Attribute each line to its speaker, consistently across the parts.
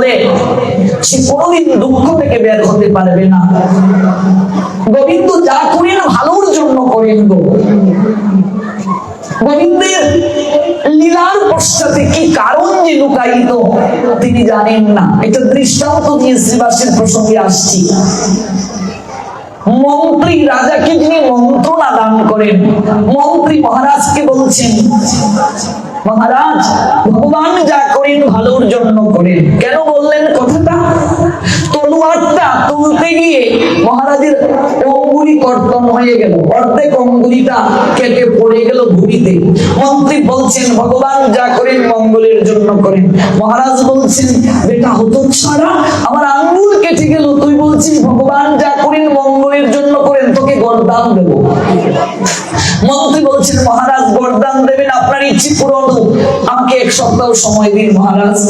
Speaker 1: হলে সে কোনোদিন দুঃখ থেকে বের হতে পারবে না। গোবিন্দ যা করেন ভালোর জন্য করেন গো। গোবিন্দের লীলার পশ্চাতে কি কারণ যে লুকায়িত তিনি জানেন না। এটা দৃষ্টান্ত দিয়ে শ্রীবাসের প্রসঙ্গে আসছি। মন্ত্রী রাজাকে যিনি মন্ত্রণা দান করেন, মন্ত্রী মহারাজকে বলছেন মহারাজ, ভগবান যা করেন ভালোর জন্য করেন। কেন বললেন কথাটা? তলোয়ারটা তুলতে গিয়ে মহারাজের অঙ্গুলি কর্তন হয়ে গেল। অর্ধেক অঙ্গুলিটা কেটে পড়ে গেল ভূমিতে মন্ত্রী বলছেন, ভগবান যা করেন মঙ্গলের জন্য করেন। মহারাজ বলছেন, বেটা হতো ছাড়া আমার আঙ্গুল কেটে গেল। তুই বলছিস, ভগবান যা করেন মঙ্গলের জন্য করেন, তোকে গরদান দেবো। মন্ত্রী বলছেন, মহারাজ বরদান দেবেন আপনার ইচ্ছে পূরণ। আমাকে এক সপ্তাহ সময় দিন মহারাজ।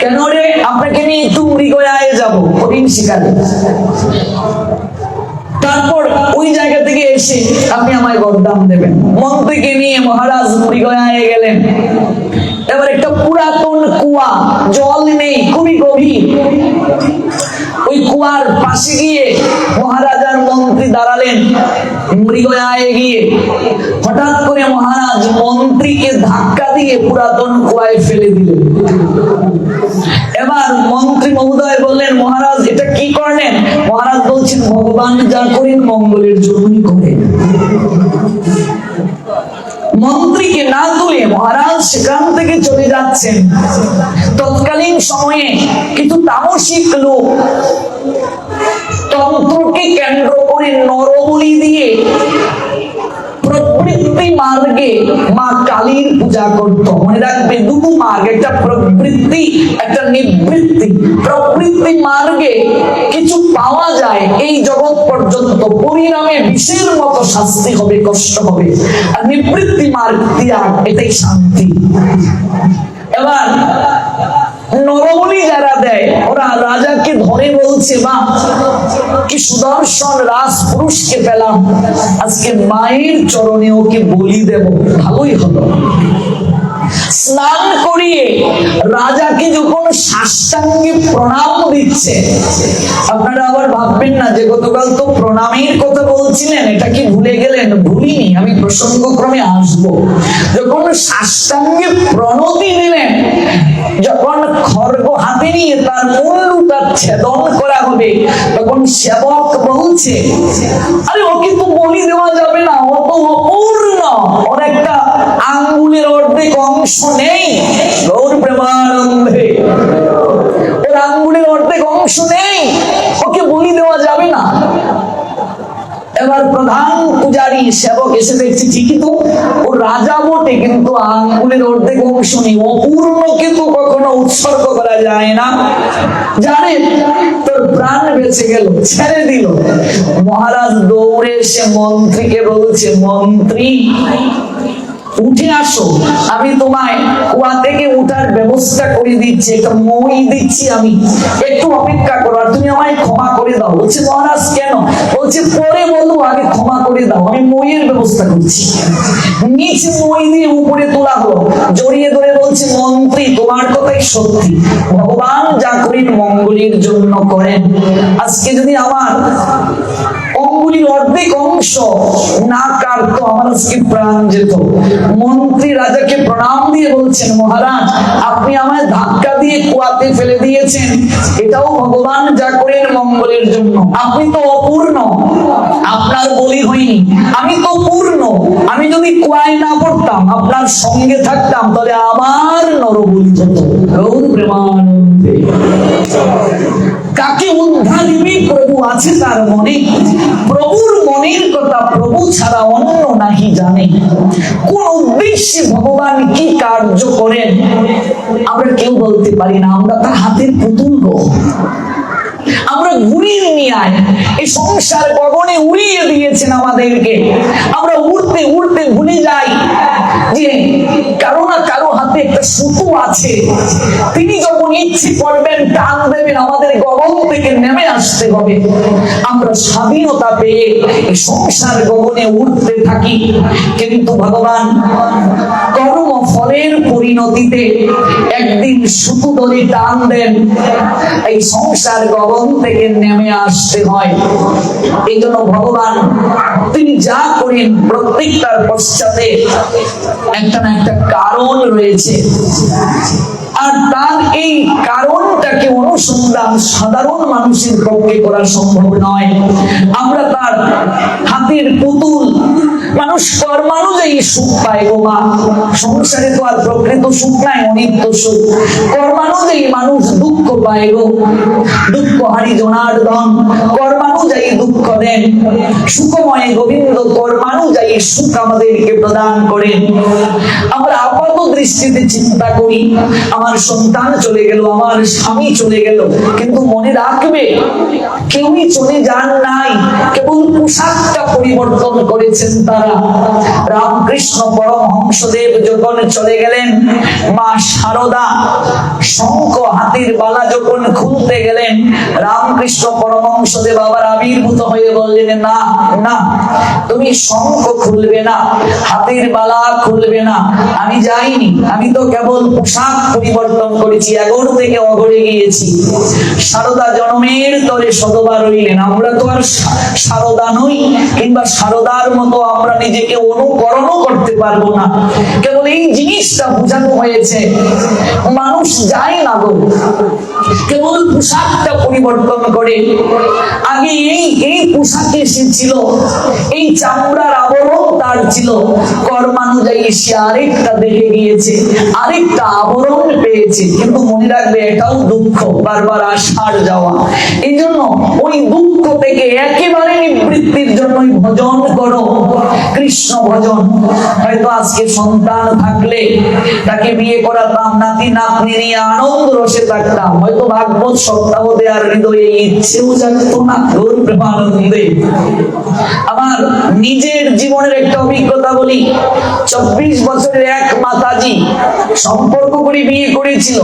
Speaker 1: কেন রে? আপনাকে নিয়ে তুমরি গয়ায় যাব, কঠিন শিকারে। তারপর ওই জায়গা থেকে এসে আপনি আমায় বরদান দেবেন। মন্ত্রীকে নিয়ে মহারাজ মৃগয়ায় গেলেন। এবার একটা পুরাতন কুয়া, জল নেই, খুবই গভীর। ওই কুয়ার পাশে গিয়ে মহারাজার মন্ত্রী দাঁড়ালেন, মৃগয়ায় গিয়ে হঠাৎ করে মহারাজ মন্ত্রীকে ধাক্কা দিয়ে পুরাতন কুয়ায় ফেলে দিলেন। এবার মন্ত্রী মহোদয় বললেন, মহারাজ, এটা কি করলেন? মহারাজ বলছেন, ভগবান যা করেন মঙ্গলের জন্যই করেন। মন্ত্রীকে না তুলে মহারাজ সেখান থেকে চলে যাচ্ছেন। তৎকালীন সময়ে কিন্তু তামসিক লোক তন্ত্রকে কেন্দ্র করে নরবলি দিয়ে প্রবৃত্তি মার্গে মা কালীর পূজা করত। মনে রাখবে, দুটো মার্গ, একটা প্রবৃত্তি, একটা নিবৃত্তি। প্রবৃত্তি মার্গে কিছু পাওয়া যায়, এই জগৎ পর্যন্ত পরিণামে বিষের মতো শাস্তি হবে, কষ্ট হবে। আর নিবৃত্তি মার্গ ত্যাগ, এটাই শান্তি। এবার নরবলি যারা দেয়, ওরা রাজাকে ধরে বলছে বা কি সুদর্শন রাজ পুরুষকে পেলাম। আজকে মায়ের চরণে ওকে বলি দেব। ভালোই হলো। স্নান করিয়ে রাজাকে যখন সাষ্টাঙ্গে প্রণাম দিচ্ছে, আপনারা আবার ভাববেন না যে গতকাল তো প্রণামের কথা বলছিলেন, এটা কি ভুলে গেলেন? ভুলিনি, আমি প্রসঙ্গক্রমে আসব। যখন সাষ্টাঙ্গে প্রণতি দিলেন, যখন খর্গ হাতে নিয়ে তার মুন্ডুটা ছেদন করা হবে, তখন সেবক বলছে, আরে, ওকে তো বলি দেওয়া যাবে না, ও তো অপূর্ণ। একটা আঙ্গুলের অর্ধেক অংশ নেই। গৌর প্রেমানন্দে ওর আঙ্গুলের অর্ধেক অংশ নেই। ওকে বলি দেওয়া যাবে না। এবার প্রধান পূজারী সেবক এসে দেখছে ঠিকই তো ও রাজা বটে কিন্তু আঙ্গুলের অর্ধেক অংশ নেই। অপূর্ণ কিন্তু কখনো উৎসর্গ করা যায় না। জানে তোর প্রাণ বেঁচে গেল ছেড়ে দিল। মহারাজ দৌড়ে এসে মন্ত্রীকে বলছে মন্ত্রী উঠে আসো। আমি তোমায় কুয়া থেকে উঠার ব্যবস্থা করে দিচ্ছি, একটা মই দিচ্ছি আমি। একটু অপেক্ষা করো আর তুমি আমায় ক্ষমা করে দাও। বলছে, মহারাজ, কেন? বলছে, পরে বলব আগে ক্ষমা করে দাও। আমি মইয়ের ব্যবস্থা করছি। নিচে মই দিয়ে উপরে তোলা হলো। জড়িয়ে ধরে বলছে, মন্ত্রী, তোমার কথাই সত্যি। ভগবান যা করেন মঙ্গলের জন্য করেন। আজকে যদি আমার অঙ্গুলির অর্ধেক অংশ না কাটতো আমার আজকে প্রাণ যেত। মন্ত্রী রাজাকে প্রণাম দিয়ে বলছেন, মহারাজ, আপনি আমায় ধাক্কা দিয়ে কুয়াতে ফেলে দিয়েছেন। এটাও ভগবান যা করেন মঙ্গলের জন্য। আপনি তো অপূর্ণ। আপনার বলি হয়নি। আমি তো পূর্ণ। আমি যদি কুয়ায় না পড়তাম, আপনার সঙ্গে থাকতাম, তাহলে আমার নরবলি হতো। গৌর দিবি প্রভু আছে তার মনে। প্রভুর মনের কথা প্রভু ছাড়া অন্য নাহি জানে। কোন উদ্দেশ্যে ভগবান কি কার্য করেন, আমরা কেউ বলতে পারি না, আমরা তার হাতের পুতুল আমরা ঘুরিয়ে নিয়ে আয়। এই সংসার গগনে উড়িয়ে দিয়েছেন আমাদেরকে। আমরা উড়তে উড়তে ভুলে যাই যে কারও না কারও হাতে একটা সুতো আছে। তিনি যখন ইচ্ছে করবেন, টান দেবেন, আমাদের গগন থেকে নেমে আসতে হবে। আমরা স্বাধীনতা পেয়ে এই সংসার গগনে উঠতে থাকি। কিন্তু ভগবান কর্ম ফলের পরিণতিতে একদিন সুতু দড়ি টান দেন। এই সংসার গগন থেকে নেমে আসতে হয়। এই জন্য ভগবান, তিনি যা করেন প্রত্যেকটার পশ্চাতে একটা না একটা কারণ রয়েছে। আর তার এই কারণটাকে অনুসন্ধান সাধারণ মানুষের পক্ষে করা সম্ভব নয়। আমরা তার হাতের পুতুল, মানুষ কর্মানুযায়ী সুখ পায় গো মা। সংসারে তো আর প্রকৃত সুখ নাই, অনিত্য সুখ। কর্মানুযায়ী মানুষ দুঃখ আমার সন্তান চলে গেল, আমার স্বামী চলে গেল, কিন্তু মনে রাখবে, কেউই চলে যান নাই, কেবল পোশাকটা পরিবর্তন করেছেন তারা। রামকৃষ্ণ পরমহংসদেব যখন চলে গেলেন, মা শারদা শঙ্খ হাতির বালা যখন খুলতে গেলেন, রামকৃষ্ণ পরমহংসদেব আবার আবির্ভূত হয়ে বললেন, না না, তুমি শঙ্খ খুলবে না, হাতির বালা খুলবে না। আমি যাইনি, আমি তো কেবল পোশাক পরিবর্তন করেছি এগর থেকে অগরে গিয়েছি। সারদা জনমের তরে শতবার রইলেন। আমরা তো আর সারদা নই, কিংবা সারদার মতো আমরা নিজেকে অনুকরণও করতে পারব না। এই জিনিসটা বোঝানো হয়েছে। মানুষ যায় না গো। কেবল পোশাকটা পরিবর্তন করে। আগে এই এই পোশাক এসেছিল। এই চামড়ার আবরণ তার ছিল। কর্মানুযায়ী সে আরেকটা দেখে গিয়েছে, আরেকটা আবরণ পেয়েছে। কিন্তু মনে রাখবে এটাও দুঃখ, বারবার আসার যাওয়া। এই জন্য ওই দুঃখ থেকে একেবারে নিবৃত্তির জন্যই ভজন করো। কৃষ্ণ ভজন। হয়তো আজকে সন্তান থাকলে তাকে বিয়ে করাতাম, নাতি নাতনি নিয়ে আনন্দ রসে থাকতাম। হয়তো ভাগবত সপ্তাহ দেওয়ার হৃদয়ে ইচ্ছেও জাগতো না, ঘোর আমার নিজের জীবনের একটা অভিজ্ঞতা বলি, চব্বিশ বছরের এক মাতাজি সম্পর্ক করে বিয়ে করেছিল।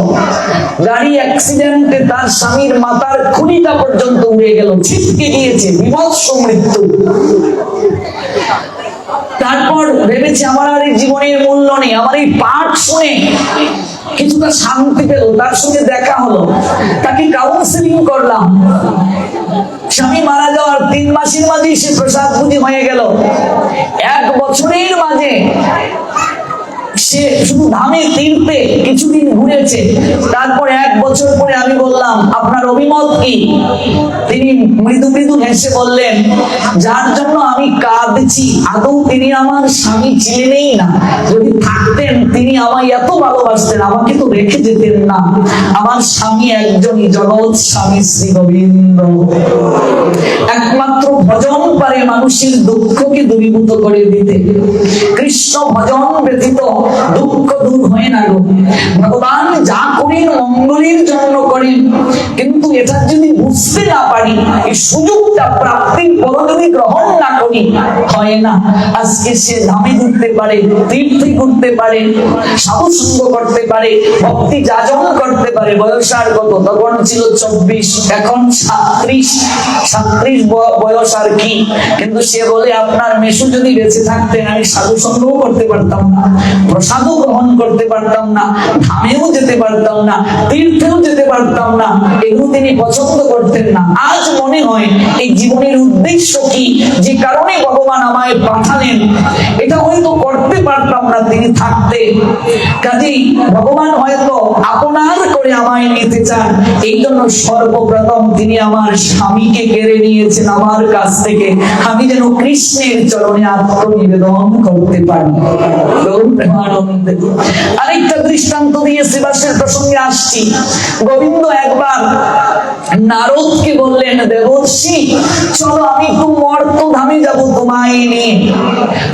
Speaker 1: গাড়ি অ্যাক্সিডেন্টে তার স্বামীর মাতার খুলিটা পর্যন্ত উড়ে গেল, ছিটকে গিয়েছে, বিভৎস মৃত্যু। তারপর ভেবেছে আমার আর এই জীবনের মূল্য নেই, আমার এই পাঠ শুনে কিছুটা শান্তি পেল, তার সঙ্গে দেখা হলো। তাকে কাউন্সিলিং করলাম। স্বামী মারা যাওয়ার তিন মাসের মাঝেই সে প্রসাদ পুঁজি হয়ে গেল। এক বছরের মাঝে সে শুধু ধামে তীর্থে কিছুদিন ঘুরেছে। তারপর এক বছর পরে আমি বললাম, আপনার অভিমত কি? তিনি মৃদু মৃদু হেসে বললেন, যার জন্য আমি কাঁদছি, আদৌ তিনি আমার স্বামী ছিলেনই না। যদি থাকতেন, তিনি আমায় এত ভালোবাসতেন, আমাকে তো রেখে যেতেন না। আমার স্বামী একজনই জগৎ স্বামী শ্রী গোবিন্দ। একমাত্র ভজন পারে মানুষের দুঃখকে দূরীভূত করে দিতে। কৃষ্ণ ভজন ব্যতীত দুঃখ দূর হয় না গো। ভগবান যা করেন মঙ্গলের জন্য করেন। কিন্তু এটা যদি বুঝতে না পারি, এই সুযোগটা প্রাপ্তির পর যদি গ্রহণ না করি, হয় না। আজকে সে ধামে ঘুরতে পারে, তীর্থে ঘুরতে পারে সাধু সঙ্গ করতে পারে, ভক্তি যাজন করতে পারে। বয়স আর কত? তখন ছিল চব্বিশ, এখন সাত্রিশ। সাত্রিশ বয়স আর কি? কিন্তু সে বলে, আপনার মেশু যদি বেঁচে থাকতেন, আমি সাধু সঙ্গও করতে পারতাম না, প্রসাদও গ্রহণ করতে পারতাম না, ধামেও যেতে পারতাম না, তীর্থেও যেতে পারতাম না, এগুলো তিনি পছন্দ করতেন না। আজ মনে হয়, এই জীবনের উদ্দেশ্য কি? যে কারণে ভগবান আমায় পাঠালেন। এটা হয়তো করতে পারতাম না তিনি থাকতে। কাজেই ভগবান হয়তো আপনার করে আমায় নিতে চান। এই জন্য সর্বপ্রথম তিনি আমার স্বামীকে কেড়ে নিয়েছেন আমার কাছ থেকে। আমি যেন কৃষ্ণের চরণে আত্মনিবেদন করতে পারি। আরেকটা দৃষ্টান্ত দিয়ে শিবাসের প্রসঙ্গে আসছি। গোবিন্দ একবার নারদকে বললেন, দেবর্ষি, চলো আমি একটু মর্ত ধামে যাব তোমায় নিয়ে।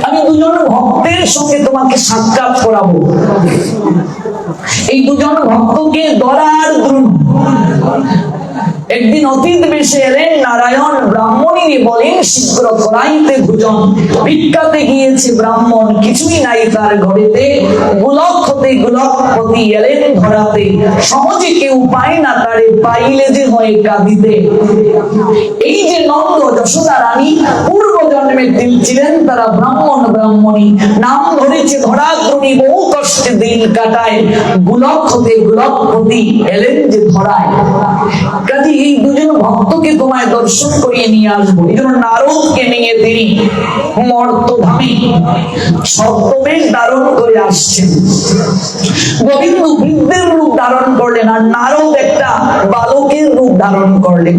Speaker 1: আমি দুজন ভক্তের সঙ্গে তোমাকে সাক্ষাৎ করাবো। এই দুজন ভক্তকে দরার দ্রুণ একদিন অতীত এলেন নারায়ণ ব্রাহ্মণী বলেন, শীঘ্র করাইতে ভোজন। ভিক্ষাতে গিয়েছে ব্রাহ্মণ, কিছুই নাই তার ঘরেতে। গোলক হতে গোলকপতি এলেন ধরাতে। সহজে কেউ পায় না তারে, পাইলে যে হয় কাঁদিতে। এই যে নন্দ যশোদা রানী, পূর্ব জন্মে দিল ছিলেন তারা ব্রাহ্মণ ব্রাহ্মণী। নাম ধরেছে ধরাগ্রণী বহু কষ্টে দিন কাটায়। গোলক হতে গোলকপতি এলেন যে ধরায়। কাজে এই দুজন ভক্তকে তোমায় দর্শন করিয়ে নিয়ে আসব। এই জন্য নারদকে নিয়ে তিনি মর্তধামে সপ্তমের দারণ করে আসছেন। গোবিন্দ বৃদ্ধের করলেন আর নারদ একটা বালকের রূপ ধারণ করলেন।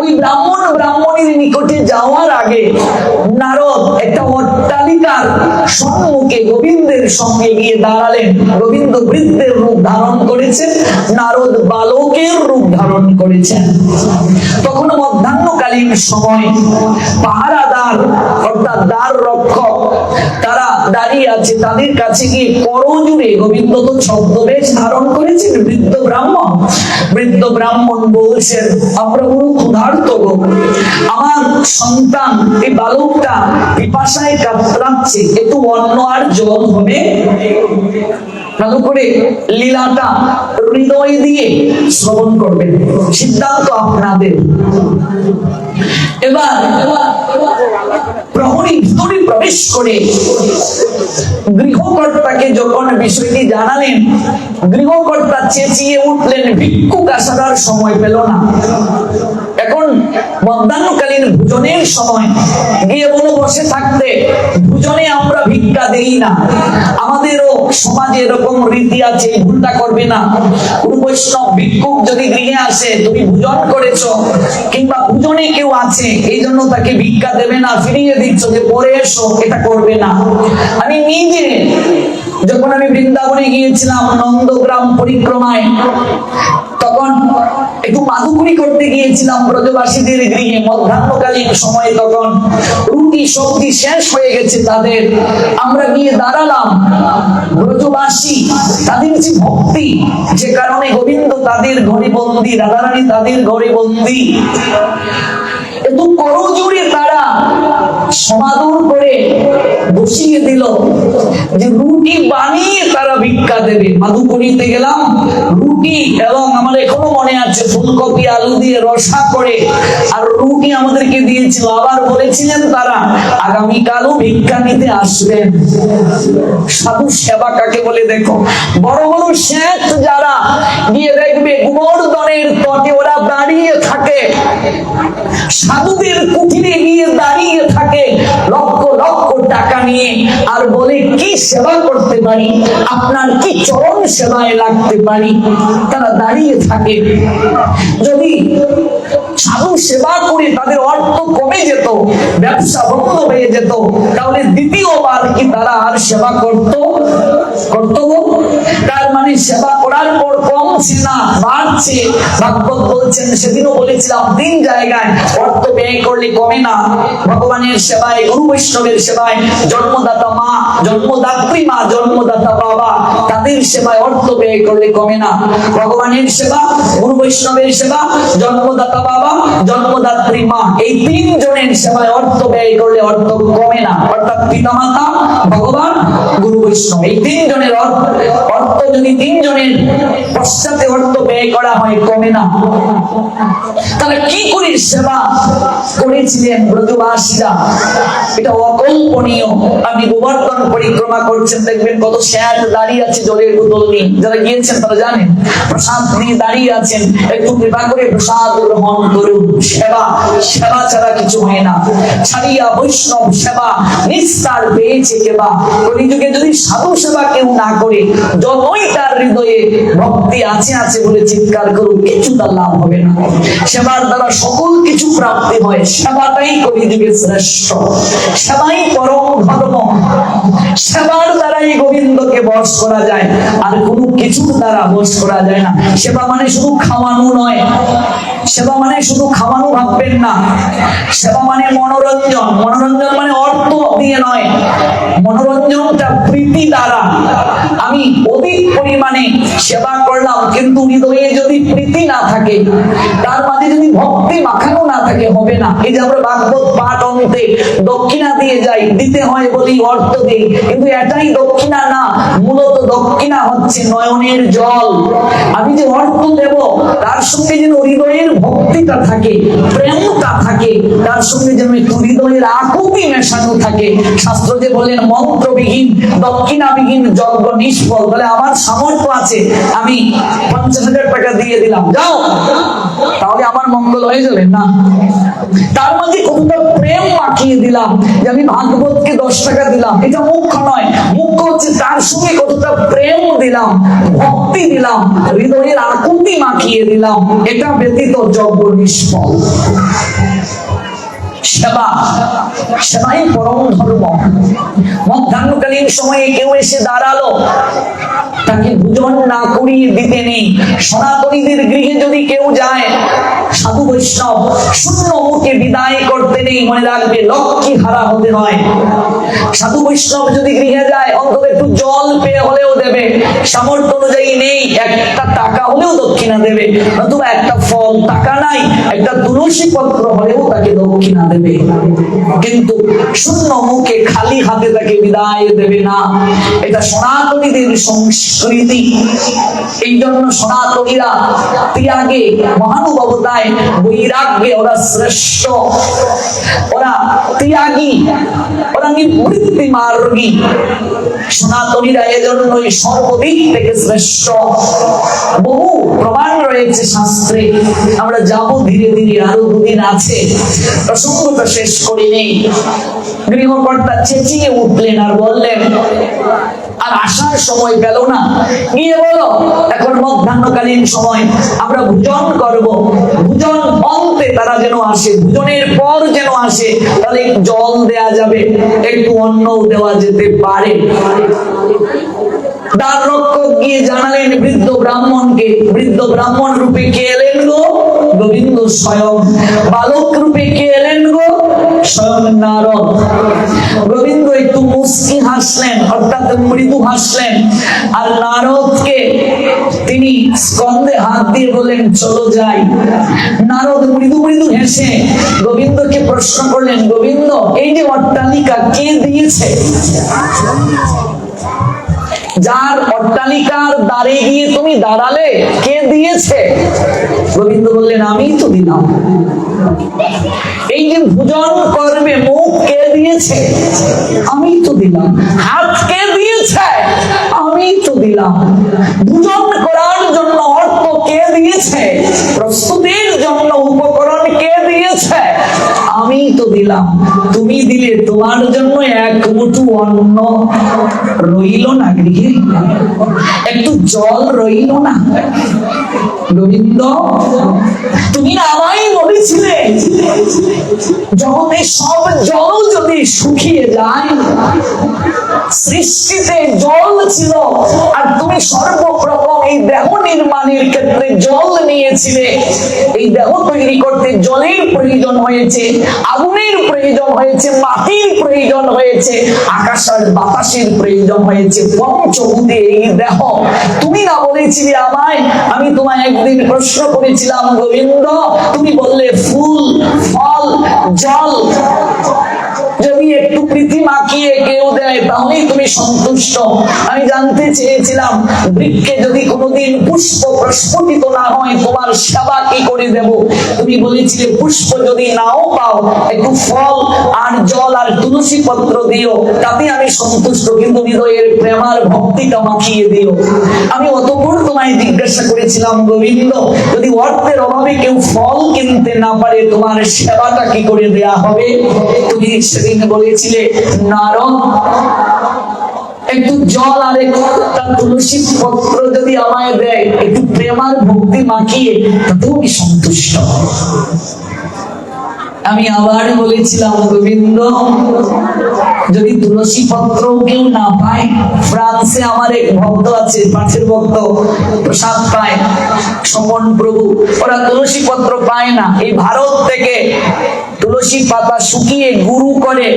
Speaker 1: ওই ব্রাহ্মণ ব্রাহ্মণীর নিকটে যাওয়ার আগে নারদ একটা অট্টালিকার সম্মুখে গোবিন্দের সঙ্গে গিয়ে দাঁড়ালেন। গোবিন্দ বৃদ্ধের রূপ ধারণ করেছেন, নারদ বালকের রূপ ধারণ করেছেন। তখন মধ্যাহ্নকালীন সময় পাহারাদার অর্থাৎ দ্বার রক্ষক, তারা দাঁড়িয়ে আছে, তাদের কাছে গিয়ে করজুড়ে গোবিন্দ তো ছদ্মবেশ ধারণ করেছেন বৃদ্ধ ব্রাহ্মণ। বৃদ্ধ ব্রাহ্মণ বলছেন, আমরা বড় ক্ষুধার্ত গো। আমার সন্তান, এই বালকটা পিপাসায় কাতরাচ্ছে একটু অন্ন আর জল হবে? ভালো লীলাটা হৃদয় দিয়ে শ্রবণ করবেন। সিদ্ধান্ত আপনাদের। এবার প্রহরী ভিতরে প্রবেশ করে গৃহকর্তাকে যখন বিষয়টি জানালেন, গৃহকর্তা চেঁচিয়ে উঠলেন, ভিক্ষুক আসার সময় পেল না। এখন মধ্যাহ্নকালীন ভোজনের সময় গিয়ে বলো বসে থাকতে, ভোজনে আমরা ভিক্ষা দেই না। আমাদেরও সমাজে এরকম রীতি আছে, ভুলটা করবে না। কোন বৈষ্ণব ভিক্ষুক যদি গৃহে আসে, তুমি ভোজন করেছ, কিংবা ভোজনে কেউ আছে, এই জন্য তাকে ভিক্ষা দেবে না, ফিরিয়ে দিচ্ছ যে পরে এসো, এটা করবে না। আমি নিজে যখন আমি বৃন্দাবনে গিয়েছিলাম, নন্দগ্রাম পরিক্রমায় তখন একটু মাধুকুরি করতে গিয়েছিলাম ব্রজবাসীদের গৃহে, মধ্যাহ্নকালীন সময় তখন রুটি সবজি শেষ হয়ে গেছে তাদের। আমরা গিয়ে দাঁড়ালাম। ব্রজবাসী, তাদের যে ভক্তি, যে কারণে গোবিন্দ তাদের ঘরে বন্দি, রাধারানী তাদের ঘরে বন্দি। এত করজোড়ে তারা সমাদর করে বসিয়ে দিল যে রুটি বানিয়ে তারা ভিক্ষা দেবে। মাধুকরিতে গেলাম, রুটি এবং আমার এখনও মনে আছে ফুলকপি, আলু দিয়ে রসা করে। আর রুটি আমাদেরকে দিয়েছিল, আবার বলেছিলেন তারা, আগামীকালও ভিক্ষা নিতে আসবেন। সাধু সেবা কাকে বলে দেখো? বড় বড় শেখ যারা গিয়ে দেখবে গোবর্ধনের তটে ওরা দাঁড়িয়ে থাকে। সাধুদের কুঠিরে গিয়ে দাঁড়িয়ে থাকে। লক্ষ লক্ষ টাকা নিয়ে আর বলে কি সেবা করতে পারি? আপনার কি চরম সেবায় লাগতে পারি? তারা দাঁড়িয়ে থাকে। যদি সাধু সেবা করে, তাদের অর্থ কমে যেত, ব্যবসা বন্ধ হয়ে যেত। তাহলে দ্বিতীয়বার কি তারা আর সেবা করত? করত তার মানে সেবা করার পর কমছে না, বাড়ছে। ভাগবত বলছেন, সেদিনও বলেছিলাম, তিন জায়গায় অর্থ ব্যয় করলে কমে না। ভগবানের সেবায়, গুরু বৈষ্ণবের সেবায়, জন্মদাতা মা, জন্মদাত্রী মা, জন্মদাতা বাবা তাদের সেবায় অর্থ ব্যয় করলে কমে না। ভগবানের সেবা, গুরু বৈষ্ণবের সেবা, জন্মদাতা বাবা, জন্মদাত্রী মা, এই তিনজনের সেবায় অর্থ ব্যয় করলে অর্থ না। অর্থাৎ পিতামাতা, ভগবান, গুরু বৈষ্ণব। এই তিন জনের অর্থ যদি তিন জনের পশ্চাতে অর্থ ব্যয় করা হয়, কমে না। তাহলে কি করে সেবা করেছিলেন এটা অকল্পনীয়। আপনি গোবর্ধন পরিক্রমা করছেন, দেখবেন কত দাঁড়িয়ে আছে জলের বোতল নিয়ে। যারা গিয়েছেন তারা জানেন, প্রসাদ নিয়ে দাঁড়িয়ে আছেন। একটু কৃপা করে প্রসাদ গ্রহণ করুন। সেবা সেবা ছাড়া কিছু হয় না। ছাড়িয়া বৈষ্ণব সেবা নিস্তার পেয়েছে কেবা কলিযুগে যদি সাধু সেবা কেউ না করে, যতই তার হৃদয়ে ভক্তি আছে আছে বলে চিৎকার করুক, কিছু তার লাভ হবে না। সেবার দ্বারা সকল কিছু প্রাপ্তি হয়, সেবাটাই কলিযুগে শ্রেষ্ঠ। সেবাই পরম ধর্ম সেবার দ্বারাই গোবিন্দকে বশ করা যায়, আর কোনো কিছুর দ্বারা বশ করা যায় না। সেবা মানে শুধু খাওয়ানো নয় সেবা মানে শুধু খাওয়ানো ভাববেন না। সেবা মানে মনোরঞ্জন। মনোরঞ্জন মানে অর্থ দিয়ে নয়। মনোরঞ্জনটা প্রীতি দ্বারা। আমি অধিক পরিমাণে সেবা করলাম, কিন্তু হৃদয়ে যদি প্রীতি না থাকে, তার মাঝে যদি ভক্তি মাখানো না থাকে, হবে না। এই যে আমরা ভাগবত পাঠ অন্তে দক্ষিণা দিয়ে যাই, দিতে হয় বলেই অর্থ দিই, কিন্তু এটাই দক্ষিণা না, মূলত দক্ষিণা হচ্ছে নয়নের জল। আমি যে অর্থ দেব, তার সঙ্গে যেন হৃদয়ের ভক্তিটা থাকে, প্রেমটা থাকে, তার সঙ্গে যেন একটু হৃদয়ের আকুতি মেশানো থাকে। শাস্ত্র যে বলেন, মন্ত্রবিহীন, দক্ষিণাবিহীন যজ্ঞ নিষ্ফল, বলে আমার সামর্থ্য আছে, আমি পঞ্চাশ হাজার টাকা দিয়ে দিলাম, যাও। তাহলে আমার মঙ্গল হয়ে যাবে, না? তার মাঝে কতটা প্রেম মাখিয়ে দিলাম, যে আমি ভাগবতকে দশ টাকা দিলাম। এটা মুখ্য নয় মুখ্য হচ্ছে তার সঙ্গে কতটা প্রেম দিলাম, ভক্তি দিলাম, হৃদয়ের আকুতি মাখিয়ে দিলাম, এটা ব্যতীত যজ্ঞ নিষ্ফল। সেবা। সেবাই পরম ধর্ম। মধ্যাহ্নকালীন সময়ে কেউ এসে দাঁড়াল। তাকে ভোজন না করিয়ে দিতে নেই সনাতনীদের গৃহে যদি কেউ যায়, সাধু বৈষ্ণব শূন্য মুখে বিদায় করতে নেই। মনে রাখবে, লক্ষ্মী হারা হতে নয় সাধু বৈষ্ণব যদি গৃহে যায় অন্তত একটু জল পেয়ে হলেও দেবে, সামর্থ্য অনুযায়ী নেই, একটা টাকা হলেও দক্ষিণা দেবে। নতুবা একটা ফল, টাকা নাই, একটা তুলসী পত্র হলেও তাকে দক্ষিণা দেবে। কিন্তু শূন্য মুখে খালি হাতে তাকে বিদায় দেবে না। এটা সনাতনীদের সংস্কৃতি। এই জন্য সনাতনীরা ত্যাগে, মহানুভবতায় বৈরাগ্যে ওরা শ্রেষ্ঠ। ওরা ত্যাগী, ওরা নিবৃত্তি মার্গী সনাতনীরা এজন্যই সর্বদিক থেকে শ্রেষ্ঠ। বহু প্রমাণ রয়েছে শাস্ত্রে। আমরা যাব ধীরে ধীরে, আরও দুদিন আছে। প্রসঙ্গটা শেষ করি নেই। গৃহকর্তা চেঁচিয়ে উঠলেন আর বললেন, আর আসার সময় পেল না। গিয়ে বলো, এখন মধ্যাহ্নকালীন সময়। আমরা ভোজন করব। ভোজন অন্তে তারা যেন আসে, ভোজনের পর যেন আসে, তাহলে জল দেয়া যাবে, একটু অন্ন দেওয়া যেতে পারে। স্বয়ং। বালক রূপে কে এলেন একটু হাসলেন, অর্থাৎ মৃদু হাসলেন, আর নারদকে তিনি স্কন্ধে হাত দিয়ে বললেন, চলো যাই। নারদ মৃদু মৃদু হেসে গোবিন্দকে প্রশ্ন করলেন, গোবিন্দ, এই যে অট্টালিকা কে দিয়েছে? যার অট্টালিকার দ্বারে গিয়ে তুমি দাঁড়ালে, কে দিয়েছে? গোবিন্দ বললেন, আমি তো দিলাম। এই যে ভোজন করবে মুখ কে দিয়েছে? আমি তো দিলাম। হাত কে দিয়েছে আমি তো দিলাম। দুজন করার জন্য অর্থ কে দিয়েছে? প্রস্তুতির জন্য উপকরণ কে দিয়েছে? তো দিলাম। তুমি দিলে, তোমার জন্য এক মুঠু অন্ন। রইল না গৃহে? একটু জল রইল না? তুমি আমায় বলেছিলে জগতে সব জল যদি শুকিয়ে যায়, সৃষ্টিতে জল ছিল, আর তুমি সর্বপ্রথম এই দেহ নির্মাণের ক্ষেত্রে জল নিয়েছিলে। এই দেহ তৈরি করতে জলের প্রয়োজন হয়েছে। আগুনের প্রয়োজন হয়েছে, মাটির প্রয়োজন হয়েছে, আকাশের বাতাসের প্রয়োজন হয়েছে। পঞ্চভূতে এই দেহ। তুমি না বলেছিলে আমায়, আমি তোমায় একদিন প্রশ্ন করেছিলাম, গোবিন্দ, তুমি বললে ফুল, ফল, জল। একটু প্রীতি মাখিয়ে কেউ দেয়, তাহলেই তুমি সন্তুষ্ট। আমি জানতে চেয়েছিলাম, বৃক্ষে যদি কোনোদিন পুষ্প প্রস্ফুটিত না হয়, তোমার সেবা কি করে দেব? তুমি বলেছিলে, পুষ্প যদি নাও পাও, একটু ফল আর জল আর তুলসী পত্র দিও, তাতে আমি সন্তুষ্ট, কিন্তু হৃদয়ের প্রেমার ভক্তিটা মাখিয়ে দিও। আমি অতপর তোমায় জিজ্ঞাসা করেছিলাম, গোবিন্দ, যদি অর্থের অভাবে কেউ ফল কিনতে না পারে, তোমার সেবাটা কি করে দেয়া হবে? তুমি সেদিন বলেছিলে নারদ। একটু জল আর একটা তুলসী পত্র যদি আমায় দেয়, একটু প্রেমার ভক্তি মাখিয়ে তাতেও সন্তুষ্ট? আমি আবার বলেছিলাম গোবিন্দ যদি তুলসী পত্র কেউ না পায়, ফ্রান্সে আমার এক ভক্ত আছে, পাঠের ভক্ত, প্রসাদ পায়, সমন প্রভু। ওরা তুলসী পত্র পায় না। এই ভারত থেকে তুলসী পাতা শুকিয়ে গুরু করে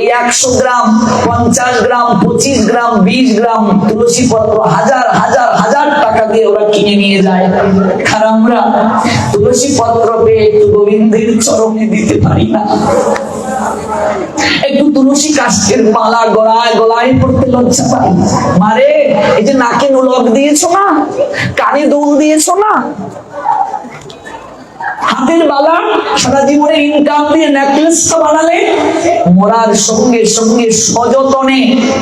Speaker 1: এই একশো গ্রাম, পঞ্চাশ গ্রাম, পঁচিশ গ্রাম, বিশ গ্রাম তুলসী পত্র হাজার হাজার হাজার টাকা দিয়ে ওরা কিনে নিয়ে যায়। আর আমরা তুলসী পত্র পেয়ে গোবিন্দের চরণে দিতে পারি না। একটু তুলসী মালা গলায় পড়তে লজ্জা পাই মারে, এই যে নাকে দিয়েছ না, কানে দৌল দিয়েছ না? হাতের বালা, সারা জীবনে ইনকাম দিয়ে নেকলেসটা বানালে, মরার সঙ্গে সঙ্গে সযতনে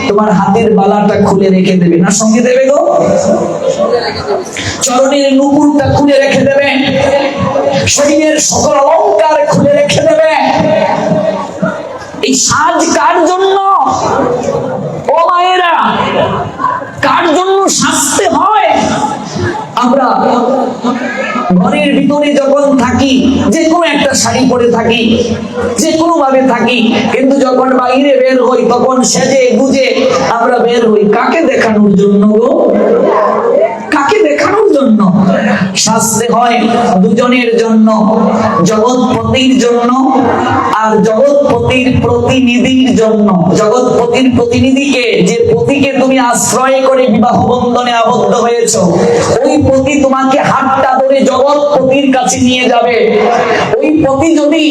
Speaker 1: তোমার হাতের বালাটা খুলে রেখে দেবে। না সঙ্গে দেবে গো? চরণের নুপুরটা খুলে রেখে দেবে। শরীরের সকল অলঙ্কার খুলে রেখে দেবে। এই সাজ কার জন্য? ও মায়েরা, কার জন্য সাজতে হয়? আমরা ঘরের ভিতরে যখন থাকি, যে কোনো একটা শাড়ি পরে থাকি, যে কোনো ভাবে থাকি, কিন্তু যখন বাইরে বের হই, তখন সেজে গুজে আমরা বের হই। কাকে দেখানোর জন্য গো? শাস্তে হয় দুজনের জন্য, জগৎপতির জন্য আর জগৎপতির প্রতিনিধির জন্য। জগৎপতির প্রতিনিধিকে, যে পতিকে তুমি আশ্রয় করে বিবাহ বন্ধনে আবদ্ধ হয়েছ, ওই পতি তোমাকে হাতটা ধরে জগৎপতির কাছে নিয়ে যাবে। ওই পতি যদি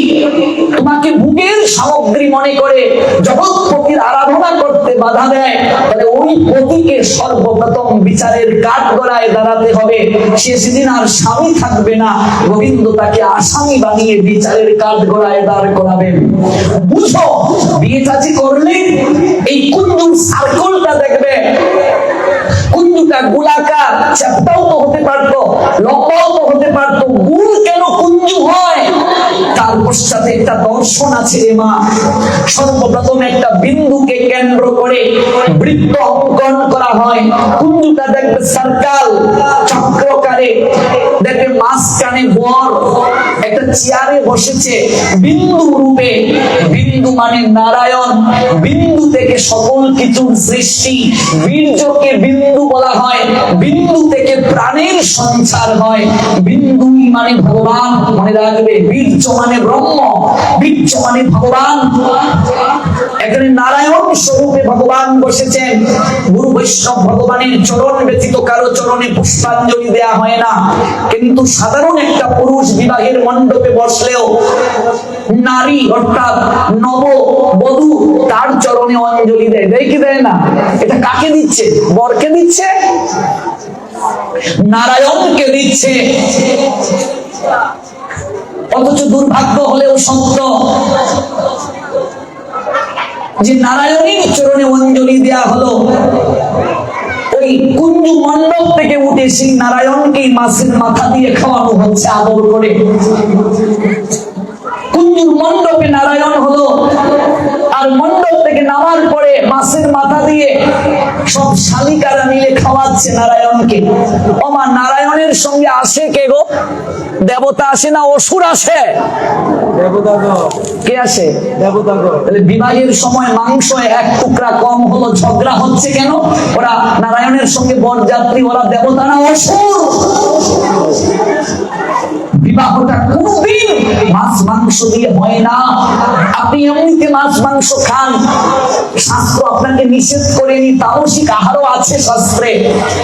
Speaker 1: তোমাকে ভোগের সামগ্রী মনে করে, জগৎপতির আরাধনা করতে বাধা দেয়, তাহলে ওই পতিকে সর্বপ্রথম বিচারের কাঠ গড়ায় দাঁড়াতে হবে। সে সেদিন আর স্বামী থাকবে না। গোবিন্দ তাকে আসামি বানিয়ে বিচারের কাঠ গড়ায় দাঁড় করাবেন। বুঝো বিয়েটা যে করলে এই কুন্দুর সার্কলটা দেখবে। কুন্দুটা গোলাকার, চ্যাপটাও তো হতে পারতো, লম্বাও তো হতে পারতো। গুল কেন কুঞ্জু হয়? পশ্চাতে একটা দর্শন আছে রে মা। সর্বপ্রথম একটা বিন্দুকে কেন্দ্র করে বৃত্ত অঙ্কন করা হয়। কুঞ্জুটা দেখবে সার্কাল চক্রকারে। দেখবে মাঝখানে বর একটা চেয়ারে বসেছে। বিন্দু রূপে। বিন্দু মানে নারায়ণ। বিন্দু থেকে সকল কিছুর সৃষ্টি। বীর্যকে বিন্দু বলা হয়। বিন্দু থেকে প্রাণের সঞ্চার হয়। বিন্দুই মানে ভগবান, মনে রাখবে। বীর্য মানে ব্রহ্ম। মানে ভগবান। এখানে নারায়ণ স্বরূপে ভগবান বসেছেন। গুরু বৈষ্ণব ভগবানের চরণ ব্যতীত কারও চরণে পুষ্পাঞ্জলি দেয়া হয় না। কিন্তু সাধারণ একটা পুরুষ বিবাহের মণ্ডপে বসলেও নারী অর্থাৎ নব বধূ তার চরণে অঞ্জলি দেয়। দেয় দেয় না? এটা কাকে দিচ্ছে? বরকে দিচ্ছে? নারায়ণকে দিচ্ছে। অথচ দুর্ভাগ্য হলেও সত্য। যে নারায়ণীর চরণে অঞ্জলি দেয়া হলো, ওই মণ্ডপ থেকে উঠে সেই নারায়ণকে মাছের মাথা দিয়ে খাওয়ানো হচ্ছে আদর করে। কুঞ্জুর মণ্ডপে নারায়ণ হলো, আর মণ্ডপ থেকে নামার পরে মাছের মাথা দিয়ে সব শালিকারা মিলে খাওয়াচ্ছে নারায়ণকে। ওমা নারায়ণের সঙ্গে আসে কে গো? দেবতা আসে না অসুর আসে? কে আসে?
Speaker 2: দেবতাগো
Speaker 1: তাহলে বিবাহের সময় মাংস এক টুকরা কম হলো ঝগড়া হচ্ছে কেন? ওরা নারায়ণের সঙ্গে বরযাত্রী ওরা দেবতা না অসুর? বিবাহটা কোনদিন মাছ মাংস দিয়ে হয় না আপনি এমনিতে মাছ মাংস খান। শাস্ত্র আপনাকে নিষেধ করেনি তামসিক আহারও আছে শাস্ত্রে।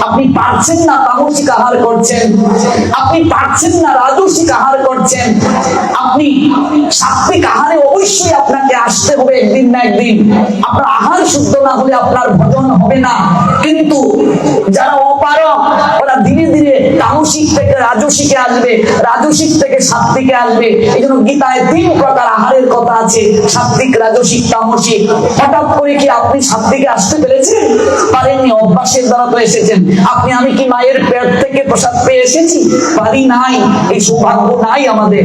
Speaker 1: আপনি পারছেন না তামসিক আহার করছেন। আপনি পারছেন না রাজসিক আহার করছেন। আপনি সাত্বিক আহারে অবশ্যই আপনাকে আসতে হবে একদিন না একদিন। আপনার আহার শুদ্ধ না হলে আপনার ভজন হবে না। কিন্তু যারা অপারক ওরা ধীরে ধীরে তামসিক থেকে রাজসিকে আসবে, রাজসিক থেকে সাত্বিকে আসবে। এই জন্য গীতায় তিন প্রকার আহারের কথা আছে, সাত্বিক, রাজসিক তামসিক হঠাৎ করে কি আপনি সাত্বিকে আসতে পেরেছেন? পারেননি, অভ্যাসের দ্বারা তো এসেছেন। আপনি, আমি কি মায়ের পেট থেকে প্রসাদ পেয়ে এসেছি? পারি নাই, এই সৌভাগ্য নাই আমাদের।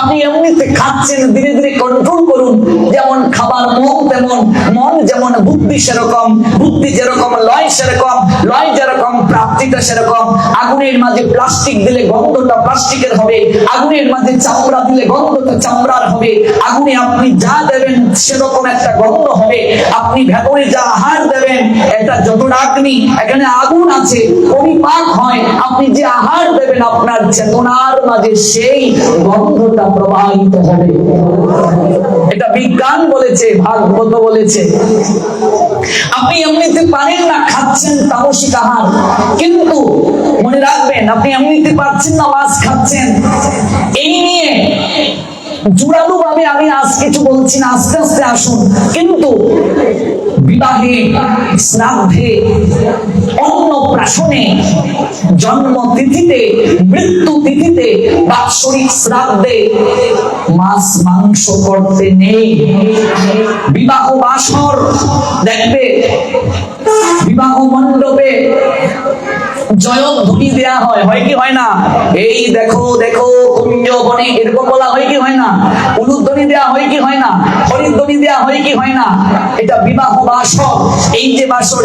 Speaker 1: আপনি এমনিতে খাচ্ছেন, ধীরে ধীরে কন্ট্রোল করুন। যেমন খাবার মন তেমন, মন যেমন বুদ্ধি সেরকম, বুদ্ধি যেরকম, লয় সেরকম, লয় যেরকম, প্রাপ্তিটা সেরকম আগুনের মাঝে প্লাস্টিক দিলে গন্ধটা প্লাস্টিকের হবে, আগুনের মাঝে চামড়া দিলে গন্ধটা চামড়ার হবে। আগুনে আপনি যা দেবেন সেরকম একটা গন্ধ হবে। আপনি ভেতরে যা আহার দেবেন, এটা যতটা অগ্নি এখানে আগুন আছে, পরিপাক হয়। আপনি যে আহার দেবেন, আপনার চেতনার মাঝে সেই গন্ধটা প্রবাহিত হবে। এটা বিজ্ঞান বলেছে, ভাগবত বলেছে। আপনি এমনিতে পারেন না, খাচ্ছেন তামসিক আহার। কিন্তু মনে রাখবেন, আপনি এমনিতে পারছেন না, মাছ খাচ্ছেন। এই নিয়ে জোরালো ভাবে আমি আজ কিছু বলছি না, আস্তে আস্তে আসুন। কিন্তু বিবাহে, শ্রাদ্ধে, অন্নপ্রাশনে জন্ম তিথিতে মৃত্যু তিথিতে বাৎসরিক শ্রাদ্ধে মাছ মাংস করতে নেই। বিবাহ বাসর, দেখবে? বিবাহ মণ্ডপে জয়ধ্বনি দেয়া হয় হয় কি হয় না? এই দেখো দেখো, কুঞ্জ বনে এরকম বলা হয় কি হয় না? উলুধ্বনি দেয়া হয় কি হয় না? হরিধ্বনি দেয়া হয় কি হয় না? এটা বিবাহ বাসর। এই যে বাসর